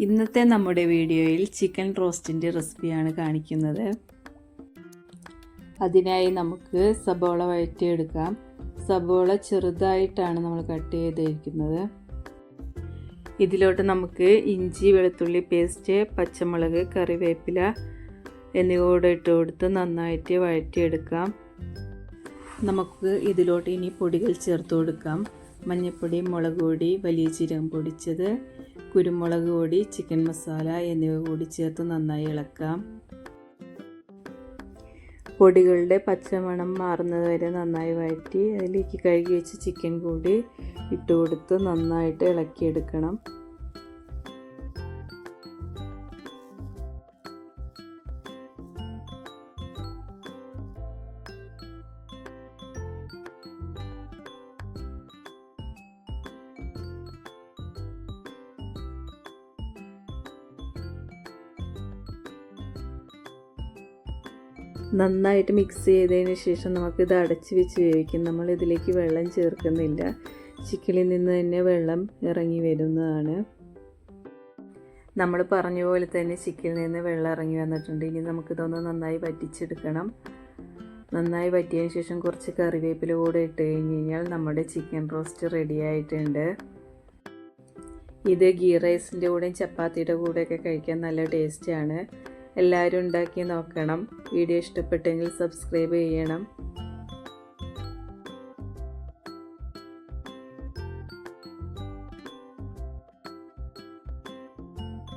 ഇന്നത്തെ നമ്മുടെ വീഡിയോയിൽ ചിക്കൻ റോസ്റ്റിന്റെ റെസിപ്പിയാണ് കാണിക്കുന്നത്. അതിനായി നമുക്ക് സബോള വഴറ്റിയെടുക്കാം. സബോള ചെറുതായിട്ടാണ് നമ്മൾ കട്ട് ചെയ്തിരിക്കുന്നത്. ഇതിലോട്ട് നമുക്ക് ഇഞ്ചി വെളുത്തുള്ളി പേസ്റ്റ് പച്ചമുളക് കറിവേപ്പില എന്നിവ കൂടെ ഇട്ട് കൊടുത്ത് നന്നായിട്ട് വഴറ്റിയെടുക്കാം. നമുക്ക് ഇതിലോട്ട് ഇനി പൊടികൾ ചേർത്ത് കൊടുക്കാം. മഞ്ഞൾപ്പൊടി മുളക് പൊടി വലിയ ജീരകം പൊടിച്ചത് കുരുമുളക് പൊടി ചിക്കൻ മസാല എന്നിവ കൂടി ചേർത്ത് നന്നായി ഇളക്കാം. പൊടികളുടെ പച്ചമണം മാറുന്നത് വരെ നന്നായി വഴറ്റി അതിലേക്ക് കഴുകി വെച്ച് ചിക്കൻ കൂടി ഇട്ട് കൊടുത്ത് നന്നായിട്ട് ഇളക്കിയെടുക്കണം. നന്നായിട്ട് മിക്സ് ചെയ്തതിന് ശേഷം നമുക്കിത് അടച്ച് വെച്ച് വേവിക്കും. നമ്മൾ ഇതിലേക്ക് വെള്ളം ചേർക്കുന്നില്ല. ചിക്കനിൽ നിന്ന് തന്നെ വെള്ളം ഇറങ്ങി വരുന്നതാണ്. നമ്മൾ പറഞ്ഞ പോലെ തന്നെ ചിക്കനിൽ നിന്ന് വെള്ളം ഇറങ്ങി വന്നിട്ടുണ്ട്. ഇനി നമുക്കിതൊന്ന് നന്നായി വറ്റിച്ചെടുക്കണം. നന്നായി വറ്റിയതിന് ശേഷം കുറച്ച് കറിവേപ്പില കൂടെ ഇട്ട് കഴിഞ്ഞ് കഴിഞ്ഞാൽ നമ്മുടെ ചിക്കൻ റോസ്റ്റ് റെഡി ആയിട്ടുണ്ട്. ഇത് ഗീ റൈസിന്റെ കൂടെയും ചപ്പാത്തിയുടെ കൂടെയൊക്കെ കഴിക്കാൻ നല്ല ടേസ്റ്റാണ് എല്ലാവരും ഉണ്ടാക്കി നോക്കണം. വീഡിയോ ഇഷ്ടപ്പെട്ടെങ്കിൽ സബ്സ്ക്രൈബ് ചെയ്യണം.